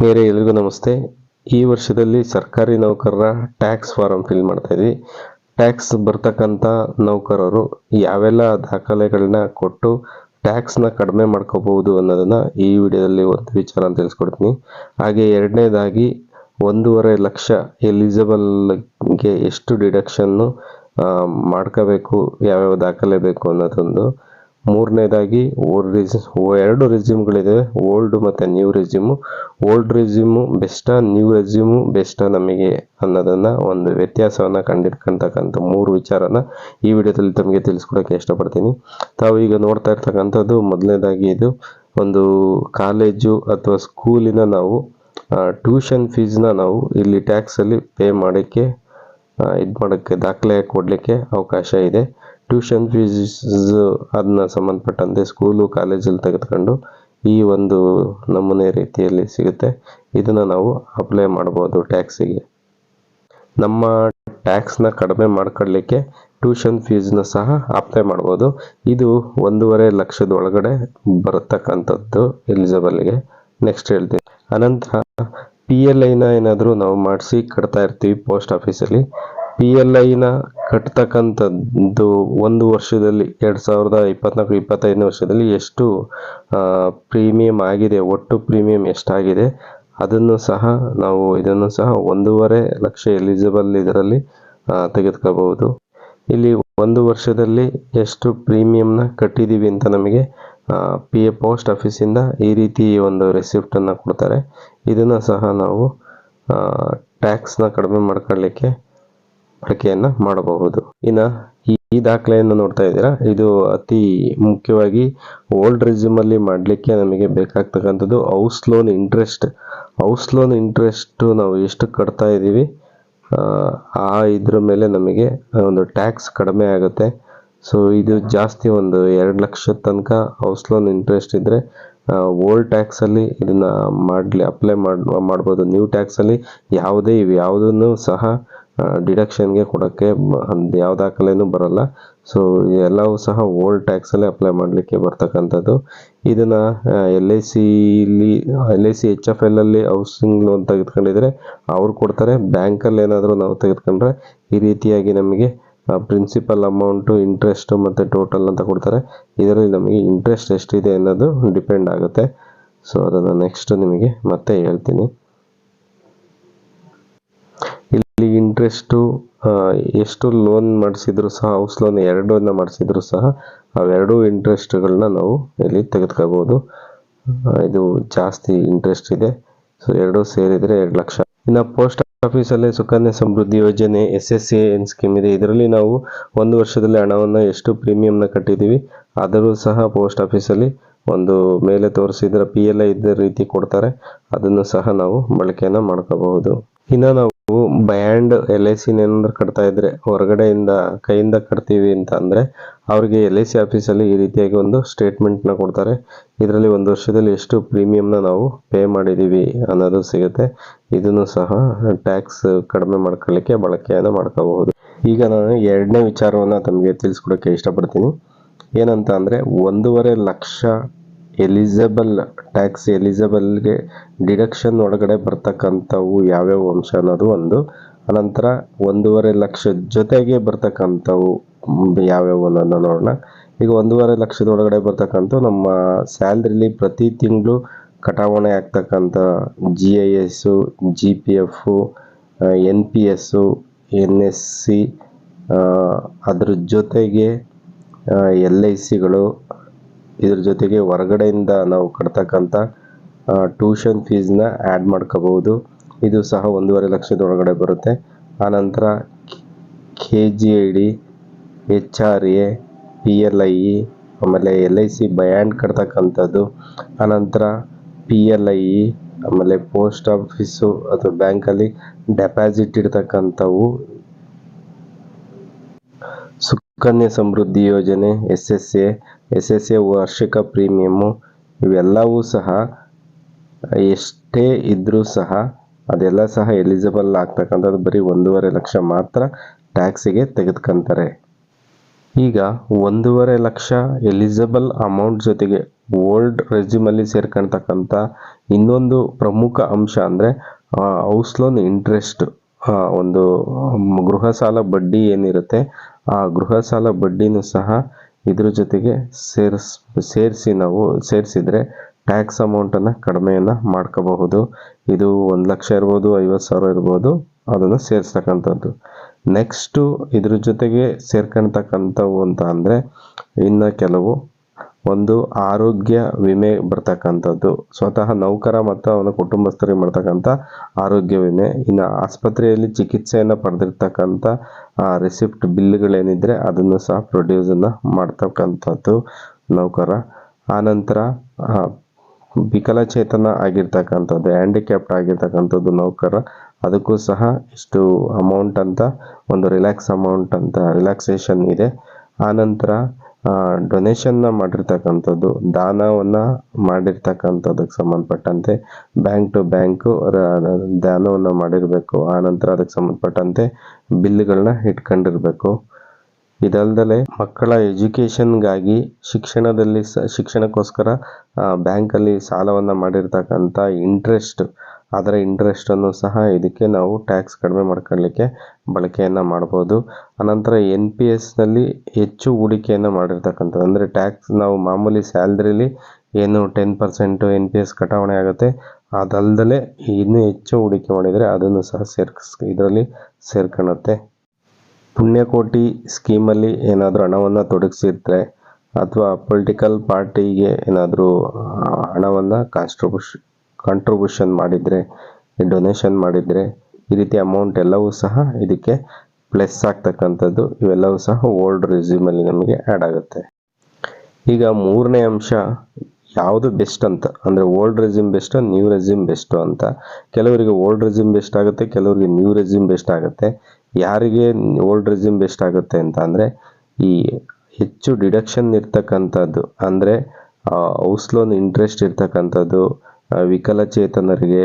ಆತ್ಮೀಯರೇ ಎಲ್ರಿಗೂ ನಮಸ್ತೆ. ಈ ವರ್ಷದಲ್ಲಿ ಸರ್ಕಾರಿ ನೌಕರರ ಟ್ಯಾಕ್ಸ್ ಫಾರಂ ಫಿಲ್ ಮಾಡ್ತಾ ಇದ್ವಿ. ಟ್ಯಾಕ್ಸ್ ಬರ್ತಕ್ಕಂಥ ನೌಕರರು ಯಾವೆಲ್ಲ ದಾಖಲೆಗಳನ್ನ ಕೊಟ್ಟು ಟ್ಯಾಕ್ಸ್ನ ಕಡಿಮೆ ಮಾಡ್ಕೋಬಹುದು ಅನ್ನೋದನ್ನ ಈ ವಿಡಿಯೋದಲ್ಲಿ ಒಂದು ವಿಚಾರ ಅಂತ ತಿಳಿಸ್ಕೊಡ್ತೀನಿ. ಹಾಗೆ ಎರಡನೇದಾಗಿ ಒಂದೂವರೆ ಲಕ್ಷ ಎಲಿಜಿಬಲ್ಗೆ ಎಷ್ಟು ಡಿಡಕ್ಷನ್ನು ಮಾಡ್ಕೋಬೇಕು, ಯಾವ್ಯಾವ ದಾಖಲೆ ಬೇಕು ಅನ್ನೋದೊಂದು ಮೂರನೇದಾಗಿ ಎರಡು ರೆಸ್ಯೂಮ್ಗಳಿದ್ದಾವೆ ಓಲ್ಡ್ ಮತ್ತು ನ್ಯೂ ರೆಸ್ಯೂಮು ಓಲ್ಡ್ ರೆಸ್ಯೂಮು ಬೆಸ್ಟಾ, ನ್ಯೂ ರೆಸ್ಯೂಮು ಬೆಸ್ಟಾ ನಮಗೆ ಅನ್ನೋದನ್ನು ಒಂದು ವ್ಯತ್ಯಾಸವನ್ನು ಕಂಡಿಡ್ಕೊಂತಕ್ಕಂಥ ಮೂರು ವಿಚಾರನ ಈ ವಿಡಿಯೋದಲ್ಲಿ ತಮಗೆ ತಿಳಿಸ್ಕೊಡೋಕ್ಕೆ ಇಷ್ಟಪಡ್ತೀನಿ. ತಾವು ಈಗ ನೋಡ್ತಾ ಇರ್ತಕ್ಕಂಥದ್ದು ಮೊದಲನೇದಾಗಿ ಇದು ಒಂದು ಕಾಲೇಜು ಅಥವಾ ಸ್ಕೂಲಿನ ನಾವು ಟ್ಯೂಷನ್ ಫೀಸ್ನ ನಾವು ಇಲ್ಲಿ ಟ್ಯಾಕ್ಸಲ್ಲಿ ಪೇ ಮಾಡೋಕ್ಕೆ ಇದು ಮಾಡೋಕ್ಕೆ ದಾಖಲೆ ಕೊಡಲಿಕ್ಕೆ ಅವಕಾಶ ಇದೆ. ಟ್ಯೂಷನ್ ಫೀಸ್ ಅದನ್ನ ಸಂಬಂಧಪಟ್ಟಂತೆ ಸ್ಕೂಲು ಕಾಲೇಜಲ್ಲಿ ತೆಗೆದುಕೊಂಡು ಈ ಒಂದು ನಮೂನೆ ರೀತಿಯಲ್ಲಿ ಸಿಗುತ್ತೆ. ಇದನ್ನು ನಾವು ಅಪ್ಲೈ ಮಾಡ್ಬೋದು ಟ್ಯಾಕ್ಸಿಗೆ ನಮ್ಮ ಟ್ಯಾಕ್ಸ್ನ ಕಡಿಮೆ ಮಾಡ್ಕೊಳ್ಳಿಕ್ಕೆ ಟ್ಯೂಷನ್ ಫೀಸ್ನ ಸಹ ಅಪ್ಲೈ ಮಾಡ್ಬೋದು ಇದು ಒಂದೂವರೆ ಲಕ್ಷದ ಒಳಗಡೆ ಬರತಕ್ಕಂಥದ್ದು ಎಲಿಜಿಬಲ್ಗೆ ನೆಕ್ಸ್ಟ್ ಹೇಳ್ತೀನಿ. ಅನಂತರ ಪಿ ಎಲ್ ಐನ ಏನಾದರೂ ನಾವು ಮಾಡಿಸಿ ಕಟ್ತಾ ಇರ್ತೀವಿ ಪೋಸ್ಟ್ ಆಫೀಸಲ್ಲಿ ಪಿ ಎಲ್ ಐನ ಕಟ್ತಕ್ಕಂಥದ್ದು ಒಂದು ವರ್ಷದಲ್ಲಿ, ಎರಡು ಸಾವಿರದ ಇಪ್ಪತ್ನಾಲ್ಕು, ಇಪ್ಪತ್ತೈದನೇ ವರ್ಷದಲ್ಲಿ ಎಷ್ಟು ಪ್ರೀಮಿಯಂ ಆಗಿದೆ, ಒಟ್ಟು ಪ್ರೀಮಿಯಂ ಎಷ್ಟಾಗಿದೆ, ಅದನ್ನು ಸಹ ನಾವು ಇದನ್ನು ಸಹ ಒಂದೂವರೆ ಲಕ್ಷ ಎಲಿಜಿಬಲ್ ಇದರಲ್ಲಿ ತೆಗೆದುಕೋಬಹುದು. ಇಲ್ಲಿ ಒಂದು ವರ್ಷದಲ್ಲಿ ಎಷ್ಟು ಪ್ರೀಮಿಯಂನ ಕಟ್ಟಿದ್ದೀವಿ ಅಂತ ನಮಗೆ ಪಿ ಎ ಪೋಸ್ಟ್ ಆಫೀಸಿಂದ ಈ ರೀತಿ ಒಂದು ರೆಸಿಪ್ಟನ್ನು ಕೊಡ್ತಾರೆ. ಇದನ್ನು ಸಹ ನಾವು ಟ್ಯಾಕ್ಸ್ನ ಕಡಿಮೆ ಮಾಡ್ಕೊಳ್ಳಿಕ್ಕೆ ಬಳಕೆಯನ್ನು ಮಾಡಬಹುದು. ಇನ್ನು ಈ ದಾಖಲೆಯನ್ನು ನೋಡ್ತಾ ಇದ್ದೀರಾ? ಇದು ಅತಿ ಮುಖ್ಯವಾಗಿ ಓಲ್ಡ್ ರೆಸ್ಯೂಮಲ್ಲಿ ಮಾಡಲಿಕ್ಕೆ ನಮಗೆ ಬೇಕಾಗ್ತಕ್ಕಂಥದ್ದು house loan interest. House loan interest ನಾವು ಎಷ್ಟು ಕಟ್ತಾ ಇದ್ದೀವಿ? ಆ ಇದ್ರ ಮೇಲೆ ನಮಗೆ ಒಂದು ಟ್ಯಾಕ್ಸ್ ಕಡಿಮೆ ಆಗುತ್ತೆ. ಸೊ, ಇದು ಜಾಸ್ತಿ ಒಂದು ಎರಡು ಲಕ್ಷದ ತನಕ ಹೌಸ್ ಲೋನ್ ಇಂಟ್ರೆಸ್ಟ್ ಇದ್ದರೆ ಓಲ್ಡ್ ಟ್ಯಾಕ್ಸಲ್ಲಿ ಇದನ್ನು ಮಾಡಲಿ, ಅಪ್ಲೈ ಮಾಡಿ, ಮಾಡ್ಬೋದು. ನ್ಯೂ ಟ್ಯಾಕ್ಸಲ್ಲಿ ಯಾವುದೇ ಇವು ಯಾವುದನ್ನು ಸಹ ಡಿಡಕ್ಷನ್ಗೆ ಕೊಡೋಕ್ಕೆ ಯಾವ ದಾಖಲೆನೂ ಬರಲ್ಲ. ಸೊ ಎಲ್ಲವೂ ಸಹ ಓಲ್ಡ್ ಟ್ಯಾಕ್ಸಲ್ಲೇ ಅಪ್ಲೈ ಮಾಡಲಿಕ್ಕೆ ಬರ್ತಕ್ಕಂಥದ್ದು. ಇದನ್ನು L I ಸಿಲಿ L I C H F ಎಲ್ಲಲ್ಲಿ housing loan ತೆಗೆದುಕೊಂಡಿದ್ರೆ ಅವ್ರು ಕೊಡ್ತಾರೆ. ಬ್ಯಾಂಕಲ್ಲಿ ಏನಾದರೂ ನಾವು ತೆಗೆದುಕೊಂಡ್ರೆ ಈ ರೀತಿಯಾಗಿ ನಮಗೆ ಪ್ರಿನ್ಸಿಪಲ್ ಅಮೌಂಟು ಇಂಟ್ರೆಸ್ಟು ಮತ್ತು ಟೋಟಲ್ ಅಂತ ಕೊಡ್ತಾರೆ. ಇದರಲ್ಲಿ ನಮಗೆ ಇಂಟ್ರೆಸ್ಟ್ ಎಷ್ಟಿದೆ ಅನ್ನೋದು ಡಿಪೆಂಡ್ ಆಗುತ್ತೆ. ಸೊ ಅದನ್ನು ನೆಕ್ಸ್ಟ್ ನಿಮಗೆ ಮತ್ತೆ ಹೇಳ್ತೀನಿ. ಇಲ್ಲಿ ಇಂಟ್ರೆಸ್ಟು ಎಷ್ಟು ಲೋನ್ ಮಾಡಿಸಿದ್ರು ಸಹ ಹೌಸ್ ಲೋನ್ ಎರಡನ್ನ ಮಾಡಿಸಿದ್ರು ಸಹ, ಅವೆರಡೂ ಇಂಟ್ರೆಸ್ಟ್ಗಳನ್ನ ನಾವು ಇಲ್ಲಿ ತೆಗೆದುಕೋಬೋದು. ಇದು ಜಾಸ್ತಿ ಇಂಟ್ರೆಸ್ಟ್ ಇದೆ. ಸೊ ಎರಡು ಸೇರಿದರೆ ಎರಡು ಲಕ್ಷ. ಇನ್ನು ಪೋಸ್ಟ್ ಆಫೀಸಲ್ಲಿ ಸುಕನ್ಯಾ ಸಮೃದ್ಧಿ ಯೋಜನೆ ಎಸ್ ಎಸ್ ಎನ್ ಸ್ಕೀಮ್ ಇದೆ. ಇದರಲ್ಲಿ ನಾವು ಒಂದು ವರ್ಷದಲ್ಲಿ ಹಣವನ್ನು ಎಷ್ಟು ಪ್ರೀಮಿಯಂನ ಕಟ್ಟಿದ್ದೀವಿ, ಆದರೂ ಸಹ ಪೋಸ್ಟ್ ಆಫೀಸಲ್ಲಿ ಒಂದು ಮೇಲೆ ತೋರಿಸಿದ್ರೆ ಪಿ ಎಲ್ ಐ ಇದ್ದ ರೀತಿ ಕೊಡ್ತಾರೆ. ಅದನ್ನು ಸಹ ನಾವು ಬಳಕೆಯನ್ನು ಮಾಡ್ಕೋಬಹುದು. ಇನ್ನು ನಾವು ಬ್ಯಾಂಡ್ ಎಲ್ ಐ ಸಿನ ಏನಾದ್ರು ಕಟ್ತಾ ಇದ್ರೆ ಹೊರಗಡೆಯಿಂದ ಕೈಯಿಂದ ಕಟ್ತೀವಿ ಅಂತ ಅಂದರೆ ಅವ್ರಿಗೆ ಎಲ್ ಐ ಸಿ ಆಫೀಸಲ್ಲಿ ಈ ರೀತಿಯಾಗಿ ಒಂದು ಸ್ಟೇಟ್ಮೆಂಟ್ನ ಕೊಡ್ತಾರೆ. ಇದರಲ್ಲಿ ಒಂದು ವರ್ಷದಲ್ಲಿ ಎಷ್ಟು ಪ್ರೀಮಿಯಂನ ನಾವು ಪೇ ಮಾಡಿದ್ದೀವಿ ಅನ್ನೋದು ಸಿಗುತ್ತೆ. ಇದನ್ನು ಸಹ ಟ್ಯಾಕ್ಸ್ ಕಡಿಮೆ ಮಾಡ್ಕೊಳ್ಳಿಕ್ಕೆ ಬಳಕೆಯನ್ನು ಮಾಡ್ಕೋಬಹುದು. ಈಗ ನಾನು ಎರಡನೇ ವಿಚಾರವನ್ನು ತಮಗೆ ತಿಳಿಸ್ಕೊಡೋಕ್ಕೆ ಇಷ್ಟಪಡ್ತೀನಿ. ಏನಂತ ಅಂದರೆ ಒಂದೂವರೆ ಲಕ್ಷ ಎಲಿಜಿಬಲ್, ಟ್ಯಾಕ್ಸ್ ಎಲಿಜಿಬಲ್ಗೆ ಡಿಡಕ್ಷನ್ ಒಳಗಡೆ ಬರ್ತಕ್ಕಂಥವು ಯಾವ್ಯಾವ ಅಂಶ ಅನ್ನೋದು ಒಂದು. ಅನಂತರ ಒಂದೂವರೆ ಲಕ್ಷ ಜೊತೆಗೆ ಬರ್ತಕ್ಕಂಥವು ಯಾವ್ಯಾವು ಅನ್ನೋದನ್ನ ನೋಡೋಣ. ಈಗ ಒಂದೂವರೆ ಲಕ್ಷದ ಒಳಗಡೆ ಬರ್ತಕ್ಕಂಥ ನಮ್ಮ ಸ್ಯಾಲ್ರಿಲಿ ಪ್ರತಿ ತಿಂಗಳು ಕಟಾವಣೆ ಆಗ್ತಕ್ಕಂಥ G I S, G P F N P S, N S C ಅದ್ರ ಜೊತೆಗೆ ಎಲ್ ಐ ಸಿಗಳು ಇದ್ರ ಜೊತೆಗೆ ಹೊರಗಡೆಯಿಂದ ನಾವು ಕಟ್ತಕ್ಕಂಥ ಟ್ಯೂಷನ್ ಫೀಸ್ನ ಆ್ಯಡ್ ಮಾಡ್ಕೋಬಹುದು. ಇದು ಸಹ ಒಂದೂವರೆ ಲಕ್ಷದ ಒಳಗಡೆ ಬರುತ್ತೆ. ಆನಂತರ K G I D H R A P L I E ಆಮೇಲೆ ಎಲ್ ಐ ಸಿ ಬ್ಯಾಂಡ್ ಕಟ್ತಕ್ಕಂಥದ್ದು. ಆನಂತರ ಪಿ ಎಲ್ ಐ ಇ ಆಮೇಲೆ ಪೋಸ್ಟ್ ಆಫೀಸು ಅಥವಾ ಬ್ಯಾಂಕಲ್ಲಿ deposit ಇಡ್ತಕ್ಕಂಥವು. Sukanya Samriddhi Yojana S S A S S A ವಾರ್ಷಿಕ premium, ಇವೆಲ್ಲವೂ ಸಹ ಎಷ್ಟೇ ಇದ್ದರೂ ಸಹ ಅದೆಲ್ಲ ಸಹ ಎಲಿಜಿಬಲ್ ಆಗ್ತಕ್ಕಂಥದ್ದು ಬರೀ ಒಂದೂವರೆ ಲಕ್ಷ ಮಾತ್ರ ಟ್ಯಾಕ್ಸಿಗೆ ತೆಗೆದುಕೊಂತಾರೆ. ಈಗ ಒಂದೂವರೆ ಲಕ್ಷ ಎಲಿಜಿಬಲ್ ಅಮೌಂಟ್ ಜೊತೆಗೆ ಓಲ್ಡ್ ರೆಜ್ಯೂಮಲ್ಲಿ ಸೇರ್ಕೊಳ್ತಕ್ಕಂಥ ಇನ್ನೊಂದು ಪ್ರಮುಖ ಅಂಶ ಅಂದರೆ ಹೌಸ್ ಲೋನ್ ಇಂಟ್ರೆಸ್ಟ್ ಒಂದು ಗೃಹ ಸಾಲ ಬಡ್ಡಿ ಏನಿರುತ್ತೆ, ಆ ಗೃಹ ಸಾಲ ಬಡ್ಡಿನೂ ಸಹ ಇದ್ರ ಜೊತೆಗೆ ಸೇರಿಸ್, ಸೇರಿಸಿ ನಾವು, ಸೇರಿಸಿದ್ರೆ ಟ್ಯಾಕ್ಸ್ ಅಮೌಂಟನ್ನು ಕಡಿಮೆಯನ್ನು ಮಾಡ್ಕೋಬಹುದು. ಇದು ಒಂದು ಲಕ್ಷ ಇರ್ಬೋದು, ಐವತ್ತು ಸಾವಿರ ಇರ್ಬೋದು, ಅದನ್ನು ಸೇರಿಸ್ತಕ್ಕಂಥದ್ದು. ನೆಕ್ಸ್ಟು ಇದ್ರ ಜೊತೆಗೆ ಸೇರ್ಕೊಳ್ತಕ್ಕಂಥವು ಅಂತ ಅಂದರೆ ಇನ್ನು ಕೆಲವು ಒಂದು ಆರೋಗ್ಯ ವಿಮೆ ಬರ್ತಕ್ಕಂಥದ್ದು. ಸ್ವತಃ ನೌಕರ ಮತ್ತು ಅವನ ಕುಟುಂಬಸ್ಥರಿಗೆ ಮಾಡ್ತಕ್ಕಂಥ ಆರೋಗ್ಯ ವಿಮೆ. ಇನ್ನು ಆಸ್ಪತ್ರೆಯಲ್ಲಿ ಚಿಕಿತ್ಸೆಯನ್ನು ಪಡೆದಿರ್ತಕ್ಕಂಥ ರಿಸಿಪ್ಟ್ ಬಿಲ್ಗಳೇನಿದ್ರೆ ಅದನ್ನು ಸಹ ಪ್ರೊಡ್ಯೂಸನ್ನು ಮಾಡ್ತಕ್ಕಂಥದ್ದು ನೌಕರ. ಆನಂತರ ವಿಕಲಚೇತನ ಆಗಿರ್ತಕ್ಕಂಥದ್ದು ಹ್ಯಾಂಡಿಕ್ಯಾಪ್ಟ್ ಆಗಿರ್ತಕ್ಕಂಥದ್ದು ನೌಕರ. ಅದಕ್ಕೂ ಸಹ ಇಷ್ಟು ಅಮೌಂಟ್ ಅಂತ, ಒಂದು ರಿಲ್ಯಾಕ್ಸ್ ಅಮೌಂಟ್ ಅಂತ ರಿಲ್ಯಾಕ್ಸೇಷನ್ ಇದೆ. ಆನಂತರ ಡೊನೇಷನ್ನ ಮಾಡಿರ್ತಕ್ಕಂಥದ್ದು, ದಾನವನ್ನು ಮಾಡಿರ್ತಕ್ಕಂಥದ್ದಕ್ಕೆ ಸಂಬಂಧಪಟ್ಟಂತೆ ಬ್ಯಾಂಕ್ ಟು ಬ್ಯಾಂಕು ದಾನವನ್ನು ಮಾಡಿರಬೇಕು ಆನಂತರ ಅದಕ್ಕೆ ಸಂಬಂಧಪಟ್ಟಂತೆ ಬಿಲ್ಗಳನ್ನ ಇಟ್ಕೊಂಡಿರ್ಬೇಕು. ಇದಲ್ದಲೆ ಮಕ್ಕಳ ಎಜುಕೇಷನ್ಗಾಗಿ ಶಿಕ್ಷಣದಲ್ಲಿ ಸ, ಶಿಕ್ಷಣಕ್ಕೋಸ್ಕರ ಬ್ಯಾಂಕಲ್ಲಿ ಸಾಲವನ್ನು ಮಾಡಿರ್ತಕ್ಕಂಥ ಇಂಟ್ರೆಸ್ಟ್ ಅದರ ಇಂಟ್ರೆಸ್ಟನ್ನು ಸಹ ಇದಕ್ಕೆ ನಾವು ಟ್ಯಾಕ್ಸ್ ಕಡಿಮೆ ಮಾಡ್ಕೊಳ್ಳಿಕ್ಕೆ ಬಳಕೆಯನ್ನು ಮಾಡ್ಬೋದು. ಅನಂತರ ಎನ್ ಪಿ ಎಸ್ನಲ್ಲಿ ಹೆಚ್ಚು ಹೂಡಿಕೆಯನ್ನು ಮಾಡಿರ್ತಕ್ಕಂಥದ್ದು. ಅಂದರೆ ಟ್ಯಾಕ್ಸ್ ನಾವು ಮಾಮೂಲಿ ಸ್ಯಾಲ್ರಿಲಿ ಏನು ten percent N P S ಕಟಾವಣೆ ಆಗುತ್ತೆ. ಅದಲ್ಲದೆ ಇನ್ನೂ ಹೆಚ್ಚು ಹೂಡಿಕೆ ಮಾಡಿದರೆ ಅದನ್ನು ಸಹ ಸೇರ್ಕಸ್, ಇದರಲ್ಲಿ ಸೇರ್ಕೊಳ್ಳುತ್ತೆ ಪುಣ್ಯಕೋಟಿ ಸ್ಕೀಮಲ್ಲಿ ಏನಾದರೂ ಹಣವನ್ನು ತೊಡಗಿಸಿದ್ರೆ ಅಥವಾ ಪೊಲಿಟಿಕಲ್ ಪಾರ್ಟಿಗೆ ಏನಾದರೂ ಹಣವನ್ನು ಕಾನ್ಸ್ಟ್ರಿಬ್ಯೂಷ್ ಕಾಂಟ್ರಿಬ್ಯೂಷನ್ ಮಾಡಿದರೆ ಡೊನೇಷನ್ ಮಾಡಿದರೆ, ಈ ರೀತಿ ಅಮೌಂಟ್ ಎಲ್ಲವೂ ಸಹ ಇದಕ್ಕೆ ಪ್ಲಸ್ ಆಗ್ತಕ್ಕಂಥದ್ದು, ಇವೆಲ್ಲವೂ ಸಹ ಓಲ್ಡ್ ರೆಸ್ಯೂಮಲ್ಲಿ ನಮಗೆ ಆ್ಯಡ್ ಆಗುತ್ತೆ. ಈಗ ಮೂರನೇ ಅಂಶ, ಯಾವುದು ಬೆಸ್ಟ್ ಅಂತ, ಅಂದರೆ old resume best new resume best ಅಂತ. ಕೆಲವರಿಗೆ ಓಲ್ಡ್ ರೆಸ್ಯೂಮ್ ಬೆಸ್ಟ್ ಆಗುತ್ತೆ, ಕೆಲವರಿಗೆ ನ್ಯೂ ರೆಸ್ಯೂಮ್ ಬೆಸ್ಟ್ ಆಗುತ್ತೆ. ಯಾರಿಗೆ ಓಲ್ಡ್ ರೆಸ್ಯೂಮ್ ಬೆಸ್ಟ್ ಆಗುತ್ತೆ ಅಂತ ಅಂದರೆ, ಈ ಹೆಚ್ಚು ಡಿಡಕ್ಷನ್ ಇರ್ತಕ್ಕಂಥದ್ದು, ಅಂದರೆ ಹೌಸ್ ಲೋನ್ ಇಂಟ್ರೆಸ್ಟ್ ಇರ್ತಕ್ಕಂಥದ್ದು ವಿಕಲಚೇತನರಿಗೆ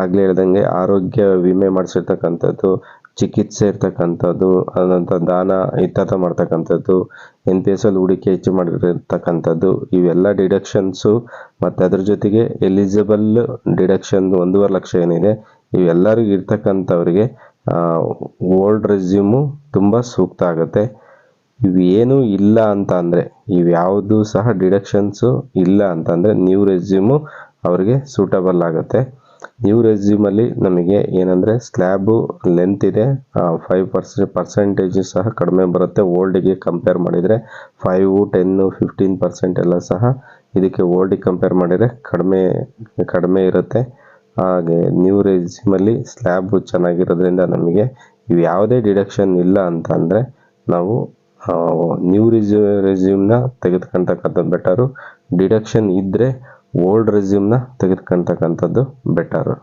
ಆಗಲೇ ಹೇಳ್ದಂಗೆ ಆರೋಗ್ಯ ವಿಮೆ ಮಾಡಿಸಿರ್ತಕ್ಕಂಥದ್ದು, ಚಿಕಿತ್ಸೆ ಇರ್ತಕ್ಕಂಥದ್ದು ಅನಂತರ ದಾನ ಇತ್ಯಾದ ಮಾಡ್ತಕ್ಕಂಥದ್ದು ಎನ್ ಪಿ ಎಸ್ ಅಲ್ಲಿ ಹೂಡಿಕೆ ಹೆಚ್ಚು ಮಾಡಿರ್ತಕ್ಕಂಥದ್ದು, ಇವೆಲ್ಲ ಡಿಡಕ್ಷನ್ಸು ಮತ್ತು ಅದ್ರ ಜೊತೆಗೆ ಎಲಿಜಿಬಲ್ ಡಿಡಕ್ಷನ್ ಒಂದೂವರೆ ಲಕ್ಷ ಏನಿದೆ, ಇವೆಲ್ಲರಿಗೂ ಇರ್ತಕ್ಕಂಥವ್ರಿಗೆ ಓಲ್ಡ್ ರೆಸ್ಯೂಮು ತುಂಬ ಸೂಕ್ತ ಆಗುತ್ತೆ. ಇವೇನೂ ಇಲ್ಲ ಅಂತ ಅಂದರೆ, ಇವ್ಯಾವುದು ಸಹ ಡಿಡಕ್ಷನ್ಸು ಇಲ್ಲ ಅಂತಂದರೆ ನ್ಯೂ ರೆಸ್ಯೂಮು ಅವರಿಗೆ ಸೂಟಬಲ್ ಆಗುತ್ತೆ. ನ್ಯೂ ರೆಸ್ಯೂಮಲ್ಲಿ ನಮಗೆ ಏನಂದರೆ ಸ್ಲ್ಯಾಬು ಲೆಂತ್ ಇದೆ ಫೈವ್ ಪರ್ಸೆಂಟ್ ಪರ್ಸೆಂಟೇಜು ಸಹ ಕಡಿಮೆ ಬರುತ್ತೆ. ಓಲ್ಡಿಗೆ ಕಂಪೇರ್ ಮಾಡಿದರೆ ಫೈವು ಟೆನ್ನು ಫಿಫ್ಟೀನ್ ಪರ್ಸೆಂಟ್ ಎಲ್ಲ ಸಹ ಇದಕ್ಕೆ ಓಲ್ಡಿಗೆ ಕಂಪೇರ್ ಮಾಡಿದರೆ ಕಡಿಮೆ ಕಡಿಮೆ ಇರುತ್ತೆ. ಹಾಗೆ ನ್ಯೂ ರೆಸ್ಯೂಮಲ್ಲಿ ಸ್ಲ್ಯಾಬು ಚೆನ್ನಾಗಿರೋದ್ರಿಂದ ನಮಗೆ ಇವು ಯಾವುದೇ ಡಿಡಕ್ಷನ್ ಇಲ್ಲ ಅಂತ ನಾವು ನ್ಯೂ ರೆಸ್ಯೂ ರೆಸ್ಯೂಮ್ನ ತೆಗೆದುಕೊಳ್ತಕ್ಕಂಥದ್ದು ಬೆಟರು ಡಿಡಕ್ಷನ್ ಇದ್ದರೆ ಓಲ್ಡ್ ರೆಸ್ಯೂಮ್ನ ತೆಗೆದುಕೊಳ್ತಕ್ಕಂಥದ್ದು ಬೆಟರು.